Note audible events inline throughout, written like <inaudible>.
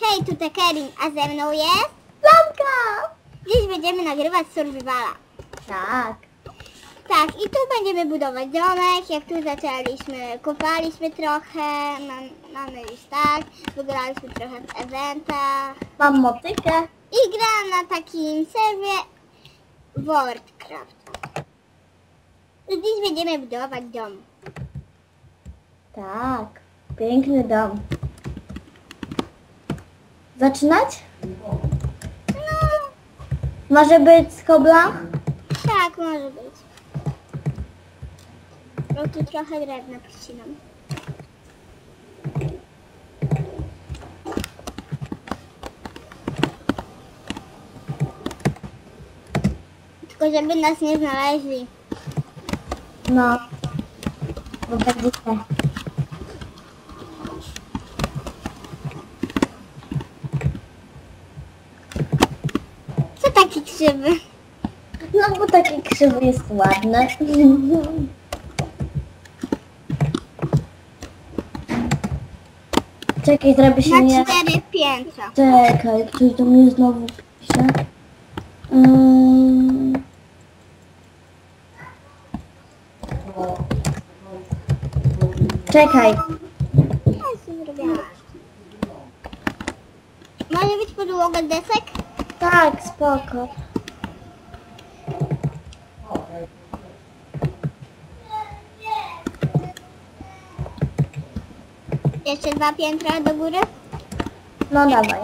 Hej, tu Tekerin, a ze mną jest? Blanka! Dziś będziemy nagrywać survivala. Tak. Tak, i tu będziemy budować domek. Jak tu zaczęliśmy, kopaliśmy trochę, mam, mamy już tak, wygraliśmy trochę w eventach. Mam motykę. I gram na takim serwie Worldcraft. I Dziś będziemy budować dom. Tak. Piękny dom. Zaczynać? No, Może być z kobla? tak może być. No tu trochę drewna przycinam. Tylko żeby nas nie znaleźli. No. Bo będzie te. Taki krzywy? No bo taki krzywy jest ładny. Czekaj, zrobię się Na nie... cztery piętra. Czekaj, ktoś do mnie znowu pisze. Mm. Czekaj. Może być podłoga desek? Tak, spoko. Jeszcze dwa piętra do góry? No dawaj.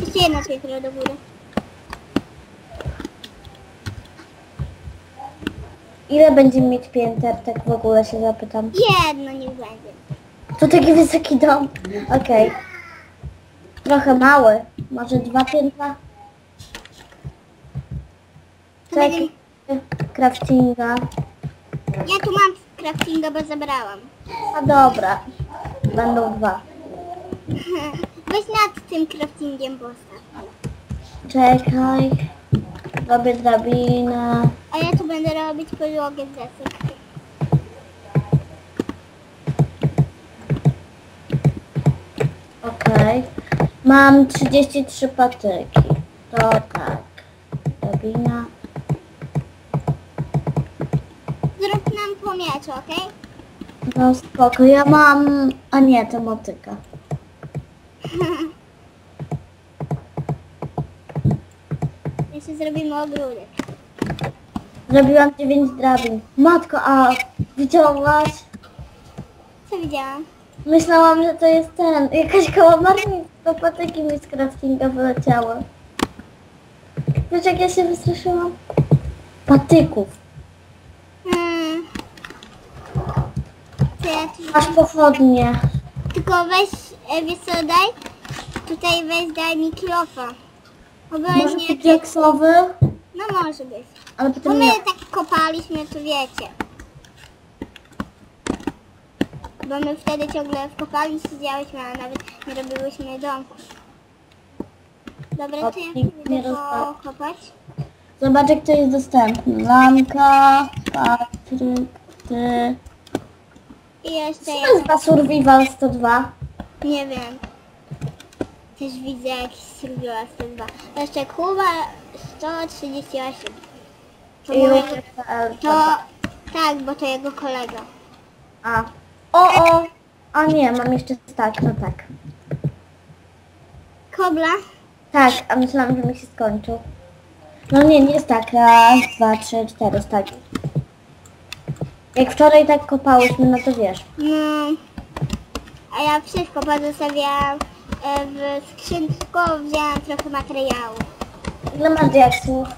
Jeszcze jedno piętro do góry. Ile będzie mieć pięter, tak w ogóle się zapytam. Jedno niech będzie. To taki wysoki dom. Okej. Trochę mały. Może dwa piętra? To będzie... Czekaj. Craftinga. Ja tu mam craftinga, bo zabrałam. A dobra. Będą dwa. <laughs> Weź nad tym craftingiem postaw. Czekaj. Robię drabinę. A ja tu będę robić podłogę z desek. Okej. Mam 33 patyki. To tak. Drabina. Zrób nam po mieczu, okej? No spoko. Ja mam... A nie, to motyka. <laughs> Jeszcze zrobimy ogródek. Zrobiłam 9 drabin. Matko, a widziałaś? Co widziałam? Myślałam, że to jest ten. Jakaś kałamarnica. Patyki mi z craftinga wyleciały. Wiesz jak ja się wystraszyłam? Patyków. Hmm. Co ja tu... Masz pochodnie. Tylko weź, e, wiesz co, daj? Tutaj weź, daj mi kilofa. Może Obojętnie jakie... No może być. Ale Bo potem my nie. tak kopaliśmy, to wiecie. Bo my wtedy ciągle w kopalni siedziałyśmy, a nawet nie robiłyśmy domku. Dobra, to ja nie pokopać. Zobacz jak to jest dostępne. Lamka, Patryk, ty. I jeszcze Co to jest za Survival 102? nie wiem. Też widzę jakiś survival 102. Jeszcze Kuba 138. To, I moje, to tak, bo to jego kolega. A. O, o! A nie, mam jeszcze tak, no tak. Kobla? Tak, a myślałam, że mi się skończył. No nie, nie jest tak. Raz, dwa, trzy, cztery, tak. Jak wczoraj tak kopałyśmy, no to wiesz. No, a ja wszystko pozostawiałam e, w skrzynku, wzięłam trochę materiału. Ile masz diaksów?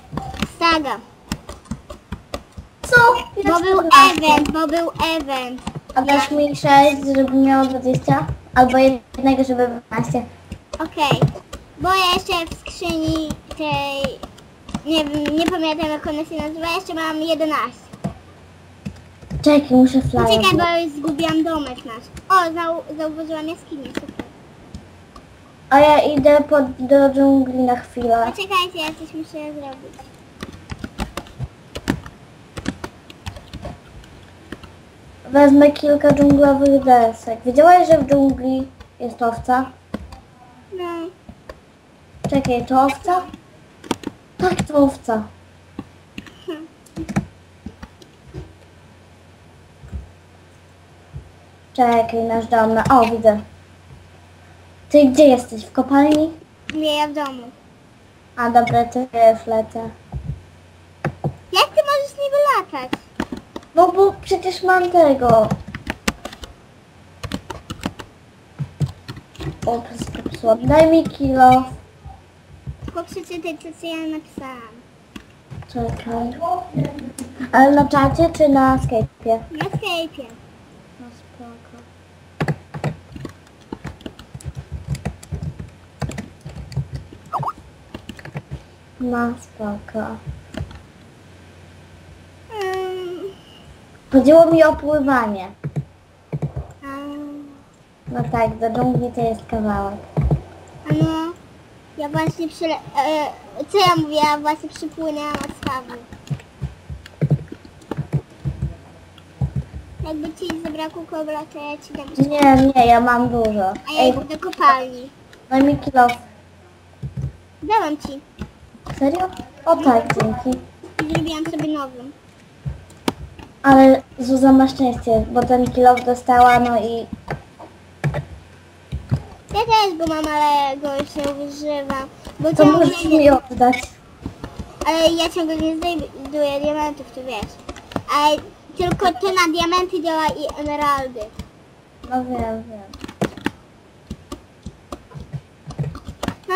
Saga, Co? bo był event, bo był event. A dasz mi 6, żeby miało 20? Albo jednego, żeby było 12. Okej, bo ja jeszcze w skrzyni tej, nie wiem, nie pamiętam jak ona się nazywa, jeszcze mam 11. Czekaj, muszę flyer. Poczekaj, bo już zgubiłam domek nasz. O, zau zauważyłam jaskinię, super. A ja idę pod, do dżungli na chwilę. Poczekajcie, ja coś muszę zrobić. Wezmę kilka dżunglowych desek. Wiedziałaś, że w dżungli jest owca? No. Czekaj, to owca? Tak, to owca. Czekaj, nasz dom. na- O, widzę. Ty gdzie jesteś? W kopalni? Nie, ja w domu. A dobra, już lecę. Jak ty możesz niby latać? No bo przecież mam tego. O, popsułam. Daj mi kilo. Tylko przeczytaj to, co ja napisałam. Czekaj. Ale na czacie czy na Skype'ie? Na Skype'ie. No spoko. No spoko. Um, Chodziło mi o pływanie. No tak, do dżungli to jest kawałek. a no, ja właśnie przyle... E, co ja mówię? Ja właśnie przypłynęłam od stawu. Jakby ci zabrakło kobra, to ja ci dam. Nie, nie, ja mam dużo. A ja Ej, idę do kopalni. daj mi kilo. Dałam ci. Serio? O tak, dzięki. I zrobiłam sobie nową. Ale Zuza ma szczęście, bo ten kilo dostała, no i Ja też go mam, ale go już nie używam. Bo to ciągle możesz nie, mi oddać. ale ja ciągle nie znajduję diamentów, to wiesz. Ale tylko to na diamenty działa i emeraldy. No wiem, wiem.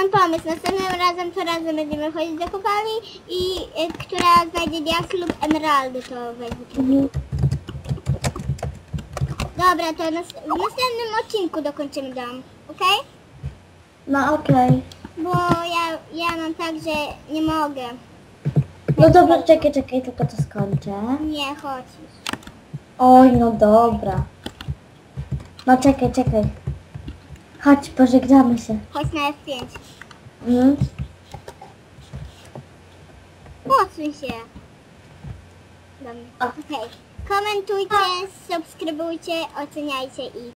Mam pomysł, następnym razem to razem będziemy chodzić do kopalni i y, która znajdzie diaksy lub emeraldy, to weźmie. Dobra, to nas, w następnym odcinku dokończymy dom, okej? No okej. Bo ja, ja mam tak, że nie mogę. No dobra, czekaj, czekaj, tylko to skończę. Nie, chodź. Oj, no dobra. No czekaj, czekaj. Chodź, pożegnamy się. Chodź na F5. Mhm. Posuń się. Do mnie. Okej. Komentujcie, subskrybujcie, oceniajcie i